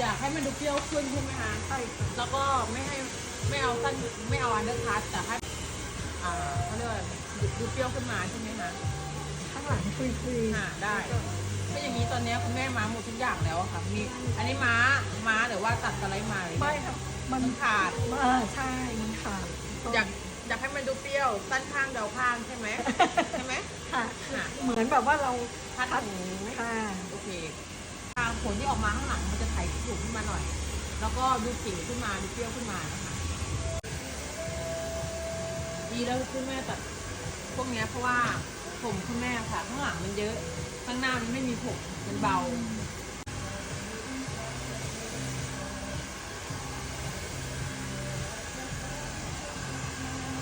อยากให้มันดูเปรี้ยวขึ้นใช่ไหมคะใช่ค่ะแล้วก็ไม่ให้ไม่เอาสั้นไม่เอาอันเดอร์คัทแต่ให้อ่าเขาเรียกว่าดูดูเปรี้ยวขึ้นมาใช่ไหมคะข้างหลังคุยคุยๆอ่าได้ก็อย่างนี้ตอนเนี้ยคุณแม่ม้าหมดทุกอย่างแล้วอะค่ะมีอันนี้ม้าม้าหรือว่าตัดสไลด์มาเลยไม่ครับมันมันขาดอ่าใช่มันขาดอยากอยากให้มันดูเปรี้ยวสั้นข้างเดาข้างใช่ไหมใช่ไหมค่ะค่ะเหมือนแบบว่าเราพัดพัดหูค่ะโอเค ทางผลที่ออกมาข้างหลังมันจะไถถูกขึ้นมาหน่อย แล้วก็ดูเก๋ขึ้นมาดูเปรี้ยวขึ้นมานะคะดีแล้วคุณแม่ตัดพวกนี้เพราะว่าผมคุณแม่ค่ะ ข้างหลังมันเยอะ ข้างหน้ามันไม่มีผมมันเบา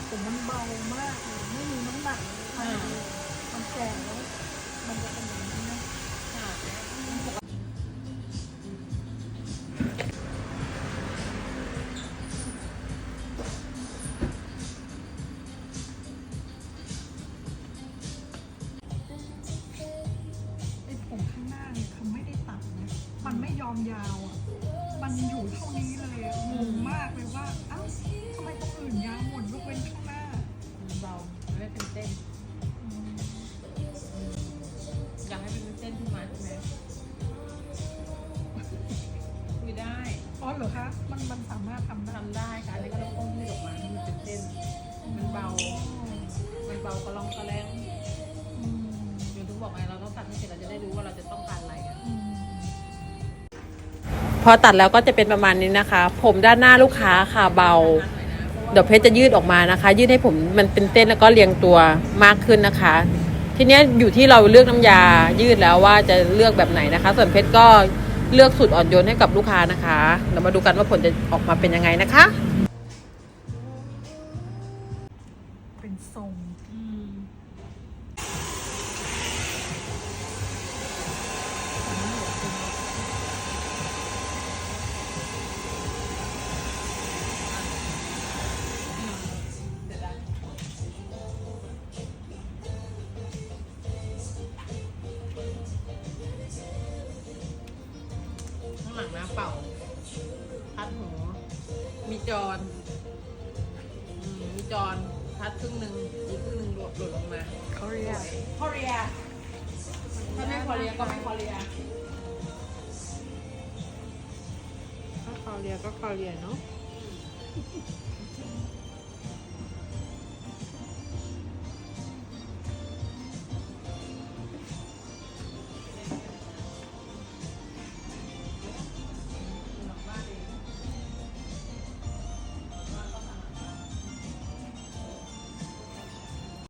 ผมมันเบามากไม่มีน้ำ มันไม่ยอมยาวอะ มันอยู่เท่านี้เลยอะงงมากเลยว่าเอ้าทำไมตรงอื่นยาวหมดยกเว้นข้างหน้ามันเบาไม่เป็นเส้นอืมอยากให้เป็นเส้นขึ้นมาใช่ไหมคุยได้อ๋อเหรอคะ มันมันสามารถทำได้ทำได้ค่ะอันนี้ก็ต้องต้มยืดออกมาให้มันเป็นเส้น มันเบา มันเบากระลองกระแรงอืมอยู่ทุกบอกไงเราต้องตัดให้เสร็จเราจะได้รู้ว่าเราจะต้องการอะไรกันอืม พอตัดแล้วก็จะเป็นประมาณนี้นะคะ ผมด้านหน้าลูกค้าค่ะเบา เดี๋ยวเพชรจะยืดออกมานะคะ ยืดให้ผมมันเป็นเส้นแล้วก็เรียงตัวมากขึ้นนะคะ ทีนี้อยู่ที่เราเลือกน้ำยายืดแล้วว่าจะเลือกแบบไหนนะคะ ส่วนเพชรก็เลือกสูตรอ่อนโยนให้กับลูกค้านะคะเรามาดูกันว่าผลจะออกมาเป็นยังไงนะคะ เป็นทรง มีจอนอืมมีจอนพัดครึ่งหนึ่งอีกครึ่งหนึ่งหล่นหล่นลงมา เขาเรียกคอเรียถ้าไม่คอเรียก็ไม่คอเรียก็คอเรียก็คอเรียเนาะ